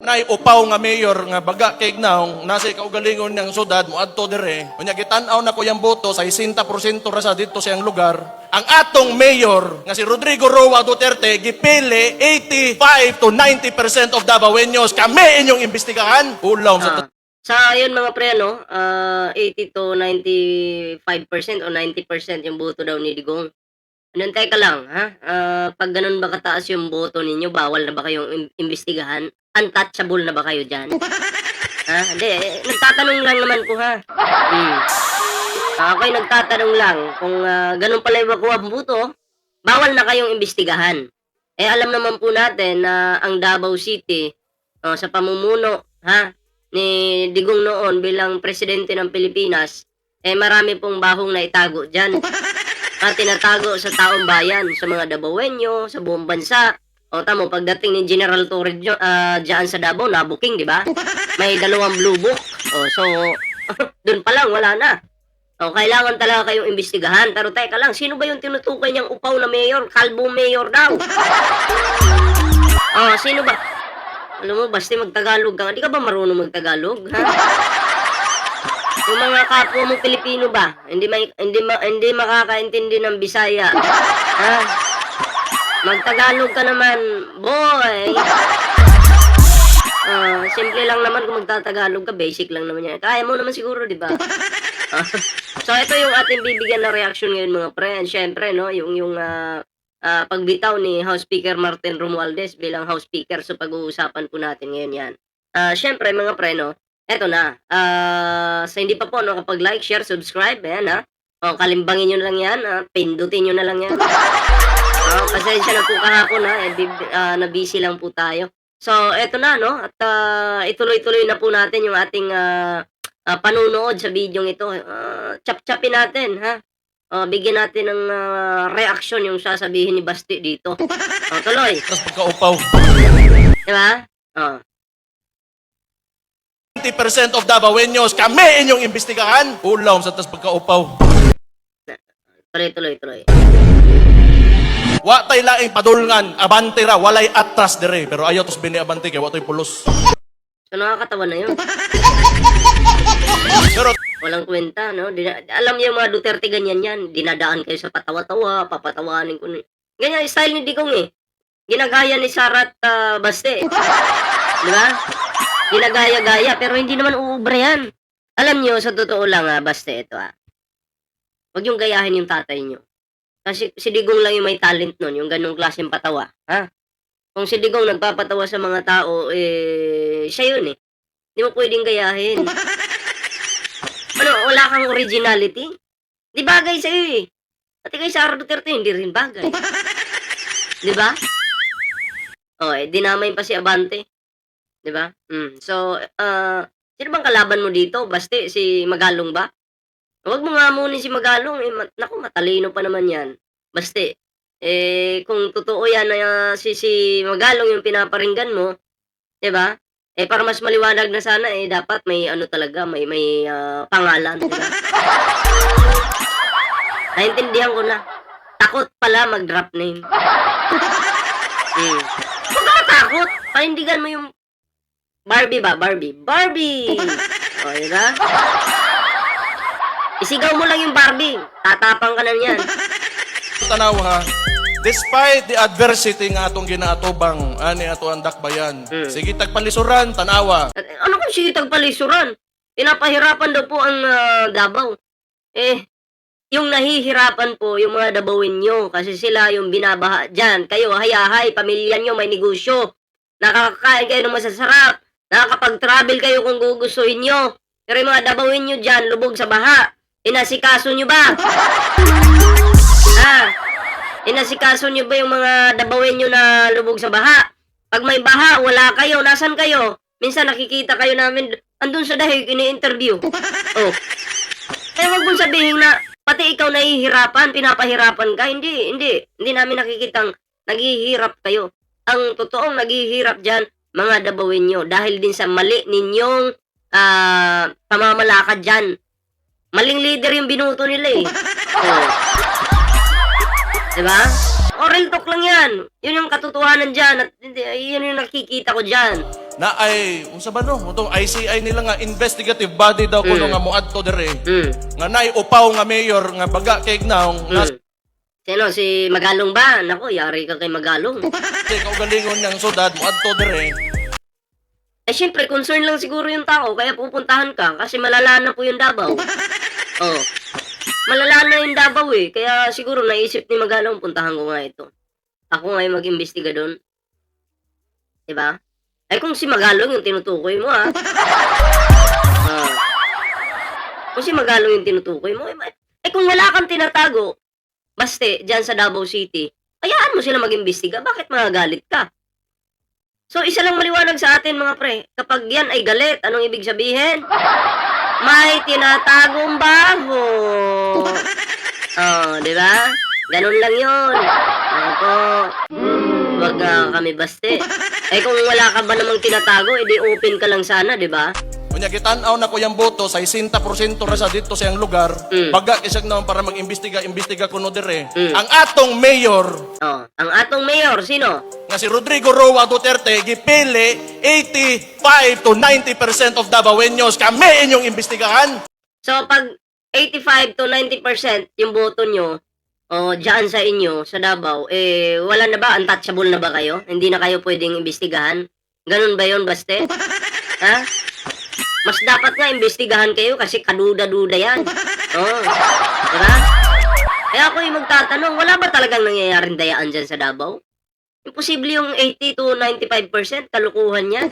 Nay upaw nga mayor nga baga kay naong nasa kaugalingon ng sudad mo adto dire. Unya gitan-aw na ko yang boto sa 60% ra sa dito sa iyang lugar. Ang atong mayor nga si Rodrigo Roa Duterte gipili 85 to 90% of Davaoenos. Kami inyong imbestigahan. Ulaw sa Ah. Sa yun mga pre, no, ah, 80 to 95% o 90% yung boto daw ni Digong. Anong teka lang, ha? Ah, pag ganun ba kataas yung boto ninyo, bawal na ba kayong im- imbestigahan? Untouchable na ba kayo dyan? ha? Hindi, eh, nagtatanong lang naman ko, ha? Hmm. Ah, Okay, nagtatanong lang. Kung ah, ganun pala yung ang boto, bawal na kayong imbestigahan. Eh, alam naman po natin na ang Davao City, oh, sa pamumuno, ha, ni Digong noon bilang presidente ng Pilipinas, eh marami pong bahong na itago dyan. At tinatago sa taong bayan, sa mga Dabawenyo, sa buong bansa. O tamo, pagdating ni General Torre ah, dyan sa Davao, nabuking, di ba? May dalawang blue book. O, so, dun pa lang, wala na. O, kailangan talaga kayong imbestigahan. Pero teka lang, sino ba yung tinutukoy niyang upaw na mayor? Kalbong mayor daw. Oh, sino ba? Alam mo, basta magtagalog ka. Di ka ba marunong magtagalog? Ha? Yung mga kapwa mo Pilipino ba? Hindi may, hindi ma, hindi makakaintindi ng Bisaya. Ha? Magtagalog ka naman, boy. Ah, simple lang naman kung magtatagalog ka, basic lang naman yan. Kaya mo naman siguro, di ba? Ah, so ito yung ating bibigyan na reaction ngayon mga pre. And syempre, no, yung yung ah, ah, pagbitaw ni House Speaker Martin Romualdez bilang House Speaker. So pag-uusapan po natin ngayon yan. Ah, syempre mga pre, no, eto na. Ah, sa hindi pa po, no, kapag like, share, subscribe, ayan ha. O, kalimbangin nyo na lang yan, ah, pindutin nyo na lang yan. Oh, pasensya na po kahapon ha, eh, ah, na-busy lang po tayo. So, eto na, no, at ah, ituloy-tuloy na po natin yung ating ah, ah, panunood sa video ito. Ah, chap-chapin natin, ha? Ah, bigyan natin ng ah, reaction yung sasabihin ni Basti dito. Oh, tuloy. Tapos pagka-upaw. Di ba? Oh. 90% of Davaoenos. Kami inyong imbestigahan. Ulaw sa tas pagka-upaw. Tuloy, tuloy, tuloy. Wa tay laing padulngan, abante ra, walay atras dire. Pero ayaw tos bini abante kay wa toy pulos. So, nakakatawa na yun. Pero Walang kwenta, no? Dina- alam yung mga Duterte ganyan yan. Dinadaan kayo sa patawa-tawa, papatawanin ko. ni- Ganyan yung style ni Digong eh. Ginagaya ni Sarat ah, Baste. Di ba? Ginagaya-gaya, pero hindi naman uubra yan. Alam niyo, sa totoo lang ah, Baste, ito ah. Huwag yung gayahin yung tatay niyo. Kasi si Digong lang yung may talent nun, yung ganong klaseng patawa. Ha? Kung si Digong nagpapatawa sa mga tao, eh, siya yun eh. Hindi mo pwedeng gayahin. Ano, wala kang originality? Di bagay sa'yo eh. Pati kay Sara Duterte, hindi rin bagay. Di ba? O, eh, dinamay pa si Abante. Di ba? Mm. So, uh, sino bang kalaban mo dito? Basti, si Magalong ba? Huwag mo nga muna si Magalong. Eh, ma- naku, matalino pa naman yan. Basti, eh, kung totoo yan na uh, si, si Magalong yung pinaparinggan mo, di ba? Eh, para mas maliwanag na sana, eh, dapat may ano talaga, may, may ah, pangalan, di ba? Naintindihan ko na. Takot pala mag-drop name. Hmm. Huwag ka matakot. Panindigan mo yung Barbie ba? Barbie. Barbie! O, di ba? Isigaw mo lang yung Barbie. Tatapang ka na niyan. tanaw ha. Despite the adversity nga atong ginaatubang ani ato ang dakbayan. Hmm. Sige tagpalisuran tanawa. At, ano kung sige tagpalisuran? Pinapahirapan daw po ang ah, Davao. Eh, yung nahihirapan po, yung mga Dabawin nyo, kasi sila yung binabaha dyan. Kayo, hayahay, pamilya nyo, may negosyo. Nakakakain kayo ng masasarap. Nakakapag-travel kayo kung gugustuhin nyo. Pero yung mga Dabawin nyo dyan, lubog sa baha. Inasikaso nyo ba? ha? Inasikaso nyo ba yung mga Dabawin nyo na lubog sa baha? Pag may baha, wala kayo. Nasaan kayo? Minsan nakikita kayo namin, andun sa dahig, ini-interview. Oh. Eh, wag mong sabihin na, pati ikaw nahihirapan, pinapahirapan ka. Hindi, hindi. Hindi namin nakikitang naghihirap kayo. Ang totoong naghihirap dyan, mga dabawin nyo. Dahil din sa mali ninyong ah, pamamalakad dyan. Maling leader yung binuto nila eh. Oh. Diba? O, real talk lang yan. Yun yung katotohanan dyan. At hindi, yun yung nakikita ko dyan. na ay unsa ba no Itong ICI nila nga investigative body daw kuno Mm. nga moadto dire Hmm. nga nay upaw nga mayor nga baga kay naong Hmm. Sino? Si Magalong ba? Nako, yari ka kay Magalong. nasa kaugalingon ng sudad moadto dire Eh, syempre, concern lang siguro yung tao, kaya pupuntahan ka, kasi malala na po yung Davao. Oh. Malala na yung Davao eh, kaya siguro naisip ni Magalong, puntahan ko nga ito. Ako nga yung mag-imbestiga doon. Diba? Eh, kung si Magalong yung tinutukoy mo, ha? Ah. Kung si Magalong yung tinutukoy mo, eh, eh kung wala kang tinatago, baste, dyan sa Davao City, hayaan mo sila mag-imbestiga, bakit magagalit ka? So, isa lang maliwanag sa atin, mga pre. Kapag yan ay galit, anong ibig sabihin? May tinatagong baho. Oh, di ba? Ganun lang yun. Ako po. Huwag nga kami baste. Eh, kung wala ka ba namang tinatago, edi open ka lang sana, di ba? Unya gitan-aw na ko yung boto sa 60% ra sa dito sa iyang lugar. Mm. Baga isag naman para mag-imbestiga imbestiga kuno dire. Mm. Ang atong mayor Oh, ang atong mayor, sino? nga si Rodrigo Roa Duterte gipili 85 to 90% of Davaoenos kami inyong imbestigahan. So, pag 85 to 90% yung boto nyo, o dyan sa inyo, sa Davao, eh, wala na ba? Untouchable na ba kayo? Hindi na kayo pwedeng imbestigahan? Ganun ba yon baste? Ha? Mas dapat nga imbestigahan kayo kasi kaduda-duda yan. Oo. Diba? Kaya ako yung magtatanong, wala ba talagang nangyayaring dayaan dyan sa Davao? Imposible yung 80 to 95% kalukuhan yan.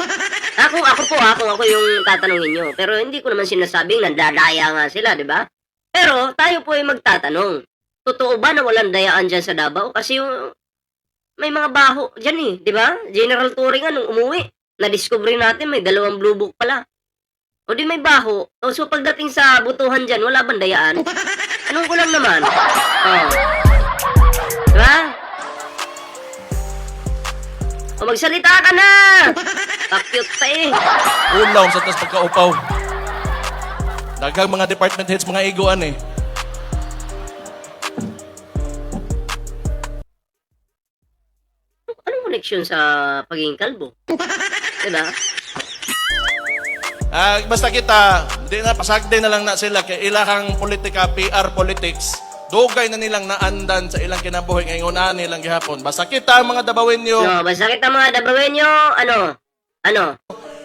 Ako, ako po ha, kung ako yung tatanungin nyo. Pero hindi ko naman sinasabing nandadaya nga sila, di ba? Pero tayo po yung magtatanong. Totoo ba na walang dayaan dyan sa Davao? Kasi yung may mga baho dyan eh, di ba? General Touring nga umuwi, na-discover natin may dalawang blue book pala. O di may baho. O so pagdating sa butuhan dyan, wala bang dayaan? Anong ko lang naman? Oh. Diba? O magsalita ka na! Pakyut pa eh. Ulaw sa tas pagkaupaw. Daghang mga department heads mga iguan eh. Anong connection sa pagiging kalbo? Diba? Ah, basta kita, di na pasagde na lang na sila kay ilahang politika, PR politics. Dugay na nilang naandan sa ilang kinabuhi ngayon na nilang gihapon. Basta kita ang mga Davaoenyo, No, basta kita mga dabawenyo, ano? Ano?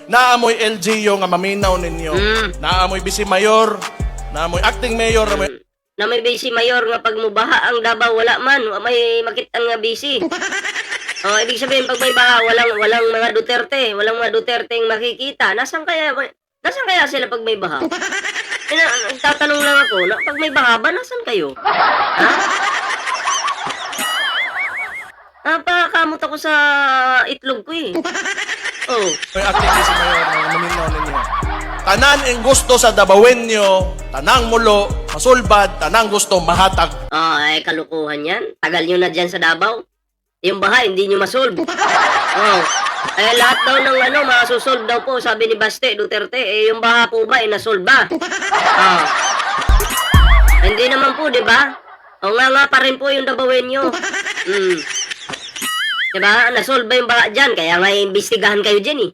naamoy LGU nga maminaw ninyo. Mm. Naamoy Bisi Mayor, naamoy acting mayor, naamoy Na may busy mayor nga pag mubaha ang Davao wala man, may makita nga busy. Oh, ibig sabihin pag may baha walang walang mga Duterte, walang mga Duterte ang makikita. Nasaan kaya Nasaan kaya sila pag may baha? Ina, tatanong lang ako, na, pag may baha ba, nasaan kayo? Ha? Napakamot ako sa itlog ko eh. Oh. may acting Bisi Mayor nga maminaw ninyo. Tanan ang gusto sa Davaoenyo, tanang mulo, masulbad, tanang gusto mahatag. Ah, ay kalukuhan yan. Tagal nyo na dyan sa Davao. Yung baha, hindi nyo masolve. Oh. Eh, lahat daw ng ano, masusolve daw po, sabi ni Baste Duterte. Eh, yung baha po ba, eh, nasolve ba? Ah. Hindi naman po, di ba? O nga nga pa rin po yung Davaoenyo. Hmm. Di ba? Nasolve ba yung baha dyan? Kaya nga imbestigahan kayo dyan eh.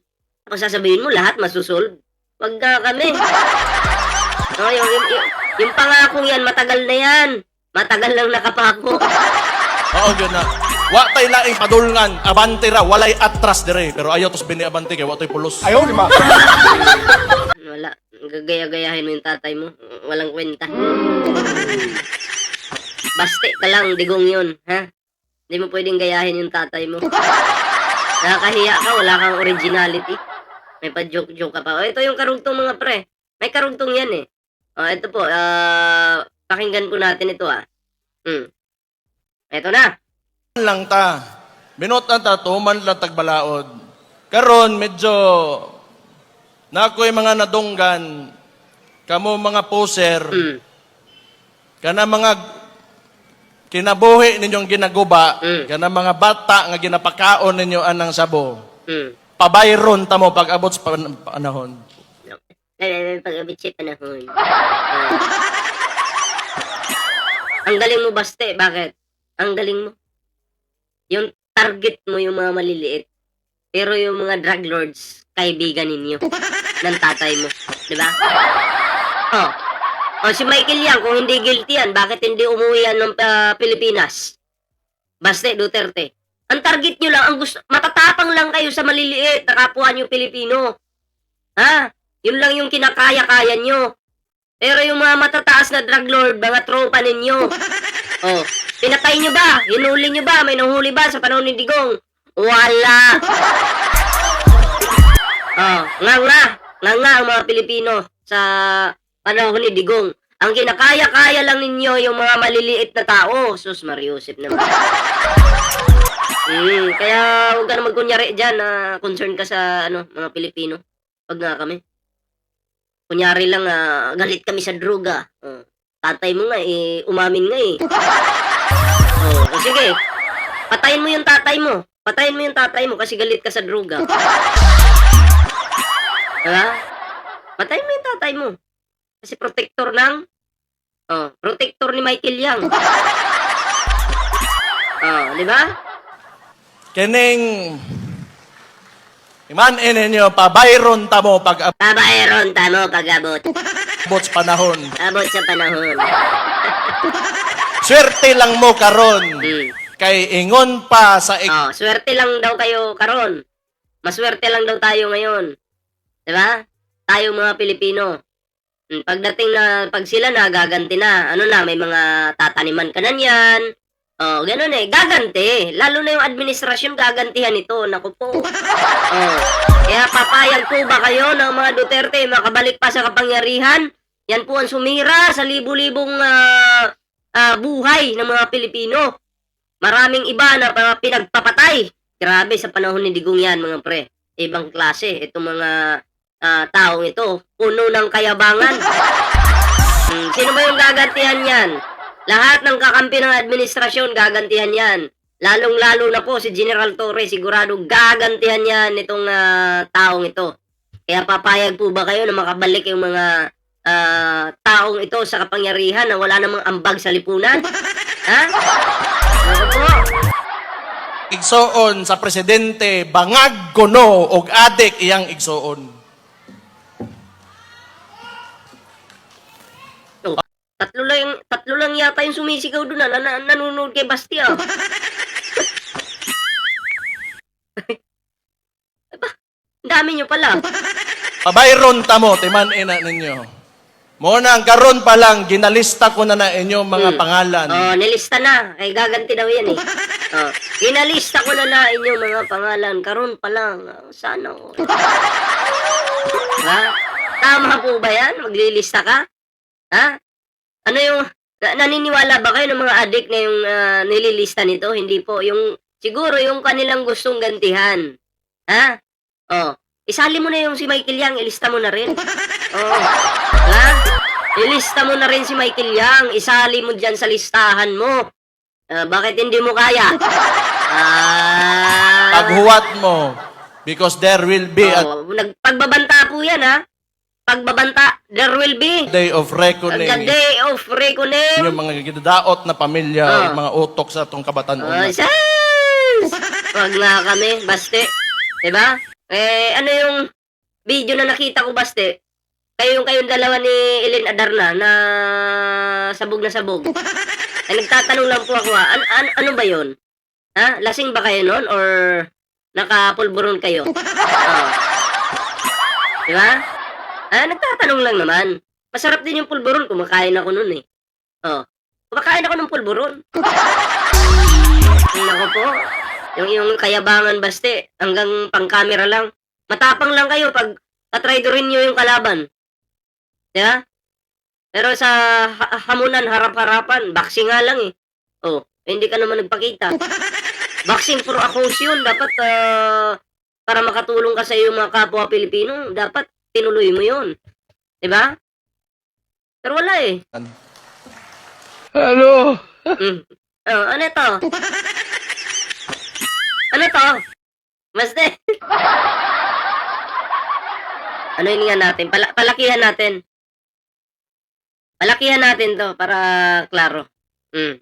Ako sasabihin mo, lahat masusolve. Wag ka kami. Oh, yung, yung, yung, yung pangakong yan, matagal na yan. Matagal lang nakapako. Oo, yun na. Wa tay laing padulngan, abante ra, walay atras dire. Pero ayaw tos bini abante kay wa tay pulos. Ayaw lima. Wala. Gagaya-gayahin mo yung tatay mo. Walang kwenta. Baste ka lang, digong yun. Ha? Hindi mo pwedeng gayahin yung tatay mo. Nakakahiya ka, wala kang originality. May pa-joke-joke ka pa. O, ito yung karugtong mga pre. May karugtong yan eh. O, ito po. ah pakinggan po natin ito ah. Hmm. Ito na. Lang ta. Binutan ta tuman lang tagbalaod. Karon medyo na ako'y mga nadunggan kamo mga poser Hmm. kana mga kinabuhi ninyong ginaguba Mm. kana mga bata nga ginapakaon ninyo anang sabo Hmm. pabayron ta mo pag abot sa pan- panahon Ay, pag-abit siya panahon. Ah. Ang galing mo, Baste. Bakit? Ang galing mo. Yung target mo yung mga maliliit. Pero yung mga drug lords, kaibigan ninyo. ng tatay mo. Di ba? Oh. Oh, si Michael yan, kung hindi guilty yan, bakit hindi umuwi yan ng ah, Pilipinas? Baste, Duterte. Ang target nyo lang, ang gusto, matatapang lang kayo sa maliliit na kapwa nyo Pilipino. Ha? Yun lang yung kinakaya-kaya nyo. Pero yung mga matataas na drug lord, mga tropa ninyo. Oh, pinatay nyo ba? Hinuli nyo ba? May nahuli ba sa panahon ni Digong? Wala. Oh, nga nga. Nga nga ang mga Pilipino sa panahon ni Digong. Ang kinakaya-kaya lang ninyo yung mga maliliit na tao. Sus, Mariusip naman. Hmm, kaya huwag ka na magkunyari dyan na concern ka sa ano, mga Pilipino. Wag nga kami. Kunyari lang ah, galit kami sa droga. Oh, tatay mo nga eh, umamin nga eh. Oh, o sige. Patayin mo yung tatay mo. Patayin mo yung tatay mo kasi galit ka sa droga. Diba? Patayin mo yung tatay mo. Kasi protector ng Oh, protector ni Michael Yang. Oh, di ba? Kining Iman ninyo, pabayron ta mo pag Babayron tamo pag-abot. abot sa panahon. Abot sa panahon. Swerte lang mo karon. Hmm. Kay ingon pa sa ik- Oh, swerte lang daw kayo karon. Maswerte lang daw tayo ngayon. 'Di ba? Tayo mga Pilipino. Hmm, Pagdating na pag sila nagaganti na, ano na, may mga tataniman ka na niyan. Oh, ganun eh, gaganti. Lalo na yung administrasyon gagantihan ito. Naku po. Oh. Kaya papayag po ba kayo ng mga Duterte makabalik pa sa kapangyarihan? Yan po ang sumira sa libu-libong ah, ah, buhay ng mga Pilipino. Maraming iba na mga pinagpapatay. Grabe sa panahon ni Digong yan, mga pre. Ibang klase. Itong mga ah, taong ito. Puno ng kayabangan. Hmm, sino ba yung gagantihan yan? Lahat ng kakampi ng administrasyon gagantihan yan. Lalong-lalo na po si General Torres, sigurado gagantihan yan itong ah, taong ito. Kaya papayag po ba kayo na makabalik yung mga ah, taong ito sa kapangyarihan na wala namang ambag sa lipunan? ha? Ano po? igsoon sa presidente bangag kuno og adik iyang igsoon. Tatlo lang, tatlo lang yata yung sumisigaw doon na, na, nanonood kay Bastia. Aba, dami nyo pala. Pabayron ta mo timan ina ninyo. Mo na ang karon pa lang ginalista ko na na inyong mga Hmm. pangalan. Oh, nilista na. Ay, gaganti daw yan eh. Oh, ginalista ko na na inyong mga pangalan. Karon pa lang. Oh, sana. Oh. Ha? Tama po ba yan? Maglilista ka? Ha? Ano yung... na- naniniwala ba kayo ng mga adik na yung ah, nililista nito? Hindi po. Yung... Siguro yung kanilang gustong gantihan. Ha? Oh. Isali mo na yung si Michael Yang. Ilista mo na rin. Oh. Ha? Ilista mo na rin si Michael Yang. Isali mo dyan sa listahan mo. Ah, bakit hindi mo kaya? Ah. Paghuwat mo because there will be a Oh, nag, pagbabanta po yan, ha? Pagbabanta, there will be day of the reckoning. day of reckoning. Yung mga gidadaot na pamilya, Ah. yung mga utok sa atong kabatan Oh, sis! Wag nga kami, baste. Diba? Eh, ano yung video na nakita ko, baste? Kayo yung kayong dalawa ni Ellen Adarna na sabog na sabog. Ay, nagtatanong lang po ako, ha? An- an- ano ba yon? Ha? Lasing ba kayo noon or nakapulburon kayo? Oh. Diba? Ah, nagtatanong lang naman. Masarap din yung pulburon. Kumakain ako noon eh. Oh. Kumakain ako ng pulburon. Nako po. Yung yung kayabangan baste, hanggang pang camera lang. Matapang lang kayo pag tatraidorin nyo yung kalaban. Di ba? Pero sa ha- hamunan, harap-harapan, boxing nga lang eh. Oh, hindi ka naman nagpakita. Boxing for accusation, dapat ah, para makatulong ka sa iyong mga kapwa Pilipino, dapat tinuloy mo yun. Di ba? Pero wala eh. Hello? Mm. Oh, ano to? Ano to? Maste. ano yun nga natin? Pala- palakihan natin. Palakihan natin to para klaro. Mm.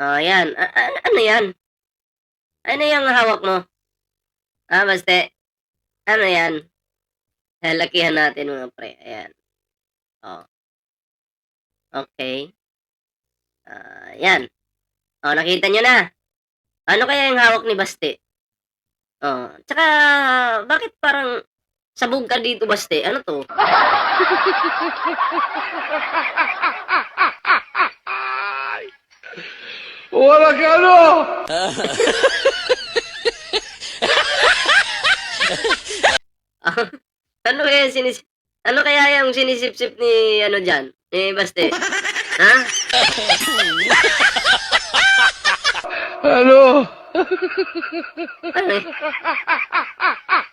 Oh, yan. A- a- ano yan? Ano yung hawak mo? Ah, baste. Ano yan? Lalakihan natin mga pre. Ayan. Oh. Okay. Ah, yan. Oh, nakita nyo na. Ano kaya yung hawak ni Baste? Oh, tsaka bakit parang sabog ka dito Baste? Ano to? Wala ka ano! ano kaya sinis ano kaya yung sinisip-sip ni ano diyan? Ni Baste? ha? Ano? Ano eh?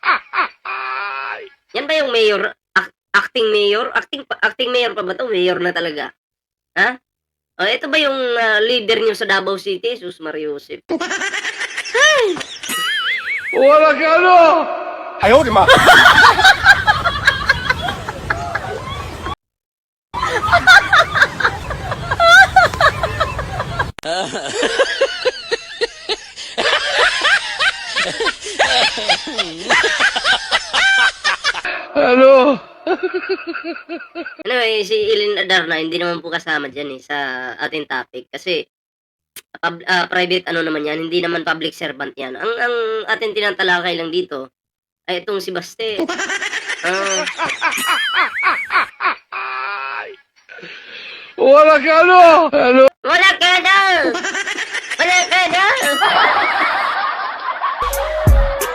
Yan ba yung mayor? Ac- acting mayor? Acting acting mayor pa ba to? Mayor na talaga. Ha? O, ito ba yung ah, leader niyo sa Davao City? Jesus Maria Joseph. Wala ka ano! Ayaw, di ma. Ano? Anyway, si Ilin Adarna, hindi naman po kasama dyan eh, sa ating topic. Kasi, pub- ah, private ano naman yan, hindi naman public servant yan. Ang, ang ating tinatalakay lang dito, ay itong si Baste. Ah, Wala ka ano! Ano? wala ka na! Wala ka na!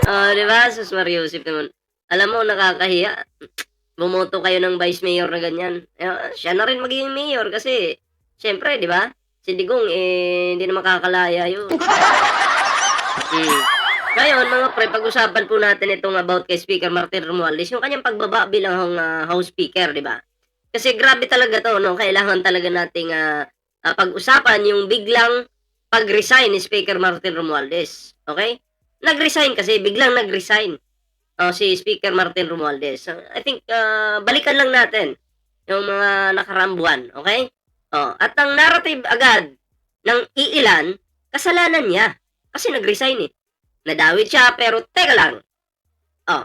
Ah, di ba? Sus Mario Joseph naman. Alam mo, nakakahiya. Bumoto kayo ng vice mayor na ganyan. Eh, siya na rin magiging mayor kasi, syempre, di ba? Si Digong, eh, hindi na makakalaya yun. Hmm. Ngayon, mga pre, pag-usapan po natin itong about kay Speaker Martin Romualdez, yung kanyang pagbaba bilang ah, House Speaker, di ba? Kasi grabe talaga to, no? Kailangan talaga nating ah, ah, pag-usapan yung biglang pag-resign ni Speaker Martin Romualdez. Okay? Nag-resign kasi, biglang nag-resign oh, si Speaker Martin Romualdez. So, I think, ah, balikan lang natin yung mga nakaraang buwan. Okay? Oh, at ang narrative agad ng iilan, kasalanan niya. Kasi nag-resign eh. Nadawit siya, pero teka lang. Oh,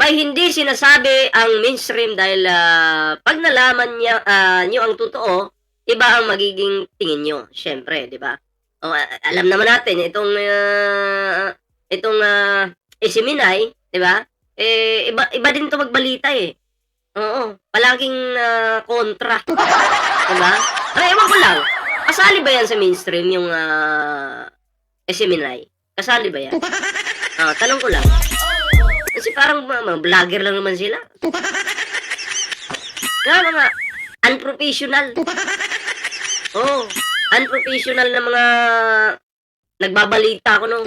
may hindi sinasabi ang mainstream dahil ah, pag nalaman niya ah, niyo ang totoo, iba ang magiging tingin niyo, syempre, 'di ba? O a- alam naman natin itong ah, itong uh, Isiminay, 'di ba? Eh iba iba din 'to magbalita eh. Oo, palaging ah, kontra. 'Di ba? Ay, ewan ko lang. Kasali ba yan sa mainstream yung uh, Isiminay? Kasali ba yan? Ah, tanong ko lang. Kasi parang mga, vlogger lang naman sila. Kaya mga unprofessional. Oh, unprofessional na mga nagbabalita ko no.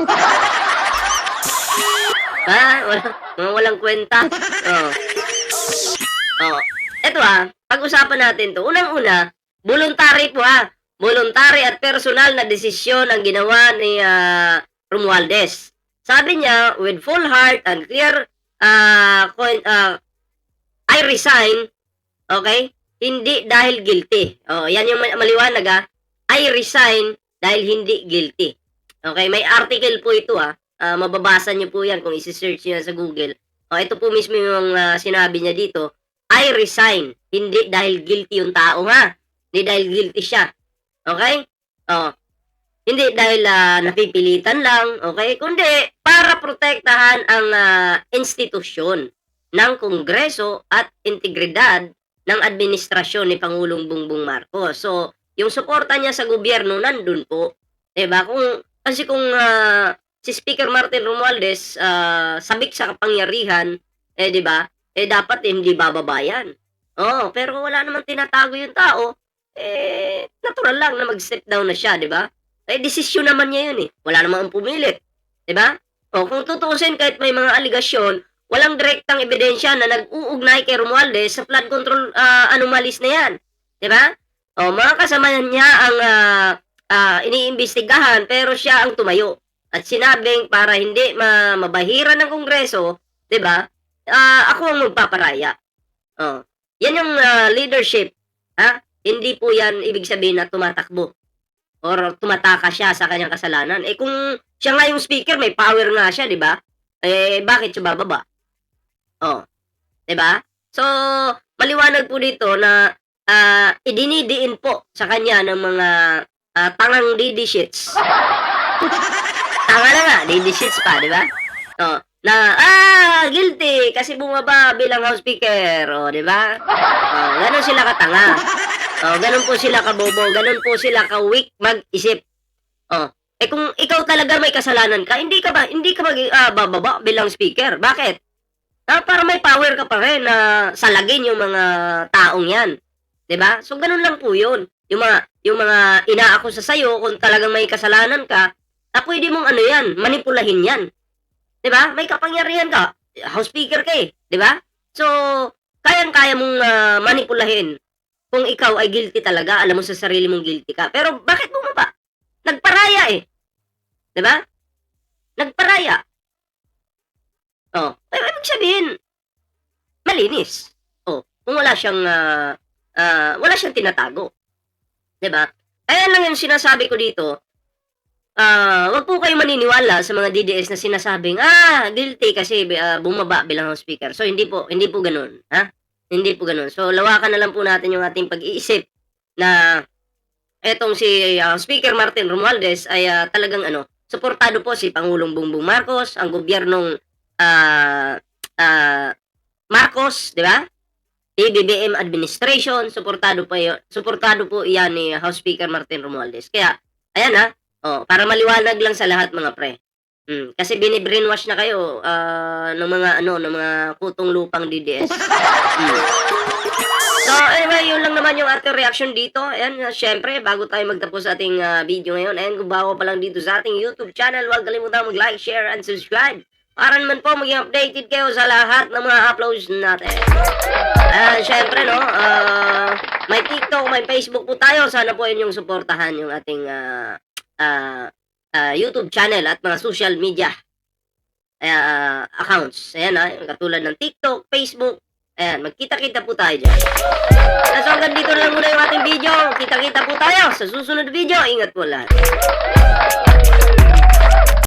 Ha? Wala, mga walang kwenta. Oh. Oh. Ito ah, pag-usapan natin to. Unang-una, voluntary po ha. Voluntary at personal na desisyon ang ginawa ni ah, Romualdez. Sabi niya, with full heart and clear uh, uh, I resign, okay? Hindi dahil guilty. Oh, yan yung ma- maliwanag ah. I resign dahil hindi guilty. Okay, may article po ito ah. Ah, mababasa niyo po yan kung isi-search niyo sa Google. Oh, ito po mismo yung ah, sinabi niya dito. I resign. Hindi dahil guilty yung tao ha. Hindi dahil guilty siya. Okay? Oh, hindi dahil ah, napipilitan lang, okay? Kundi para protektahan ang ah, institusyon ng Kongreso at integridad ng administrasyon ni Pangulong Bongbong Marcos. So, yung suporta niya sa gobyerno nandun po. 'Di ba? Kung kasi kung ah, si Speaker Martin Romualdez ah, sabik sa kapangyarihan, eh 'di ba? Eh dapat eh, hindi bababayan. Oh, pero wala namang tinatago yung tao. Eh natural lang na mag-step down na siya, 'di ba? Eh, desisyon naman niya yun eh. Wala namang pumilit. 'Di ba? O, kung tutuusin kahit may mga aligasyon, walang direktang ebidensya na nag-uugnay kay Romualdez sa flood control ah, anomalies na yan. 'Di ba? O, mga kasama niya ang ah, ah, iniimbestigahan pero siya ang tumayo. At sinabing para hindi ma mabahiran ng Kongreso, 'di ba? Ah, ako ang magpaparaya. Oh. Yan yung ah, leadership. Ha? Hindi po yan ibig sabihin na tumatakbo or tumataka siya sa kanyang kasalanan. Eh kung siya nga yung speaker, may power nga siya, di ba? eh, bakit siya bababa? Oh. 'Di ba? So, maliwanag po dito na ah idinidiin po sa kanya ng mga ah, tangang DD shits. Tanga na nga, DD shits pa, di ba? Oh, na, ah, guilty kasi bumaba bilang house speaker, oh, di ba? Oh, ganun sila katanga. Oh, ganun po sila kabobo, ganun po sila ka-weak mag-isip. Oh, eh kung ikaw talaga may kasalanan ka, hindi ka ba, hindi ka mag, ah, bababa bilang speaker. Bakit? Ah, para may power ka pa rin na salagin yung mga taong yan. ba? So ganun lang po 'yun. Yung mga yung mga inaakusa sa iyo kung talagang may kasalanan ka, ah, pwede mong ano 'yan, manipulahin 'yan. ba? May kapangyarihan ka. House speaker ka eh, ba? So, kayang-kaya mong ah, manipulahin kung ikaw ay guilty talaga, alam mo sa sarili mong guilty ka. Pero bakit bumaba? Nagparaya eh. 'Di ba? Nagparaya. Oh, ay, ibig sabihin, malinis. Oh, kung wala siyang, ah, ah, wala siyang tinatago. 'Di ba? Ayan lang yung sinasabi ko dito. Ah, wag po kayo maniniwala sa mga DDS na sinasabing, ah, guilty kasi ah, bumaba bilang house speaker. So, hindi po, hindi po ganun. Ha? Hindi po ganun. So, lawakan na lang po natin yung ating pag-iisip na etong si ah, Speaker Martin Romualdez ay ah, talagang ano, suportado po si Pangulong Bongbong Marcos, ang gobyernong ah ah, Marcos, di ba? PBBM administration, suportado po suportado po iyan ni House Speaker Martin Romualdez. Kaya, ayan ha, oh, para maliwanag lang sa lahat mga pre. Mm, kasi binibrainwash na kayo ah, ng mga ano, ng mga kutong lupang DDS. Mm. So, anyway, yun lang naman yung ating reaction dito. Ayan, uh, syempre, bago tayo magtapos sa ating ah, video ngayon, ayan, kung bago pa lang dito sa ating YouTube channel, huwag kalimutan mag-like, share, and subscribe. Para naman po maging updated kayo sa lahat ng mga uploads natin. Ayan, syempre, no, ah, may TikTok, may Facebook po tayo. Sana po yun yung suportahan yung ating ah, ah, ah, YouTube channel at mga social media ah, accounts. Ayan, ha, katulad ng TikTok, Facebook, Ayan, magkita-kita po tayo dyan. So hanggang dito na lang muna yung ating video. Kita-kita po tayo sa susunod video. Ingat po lahat.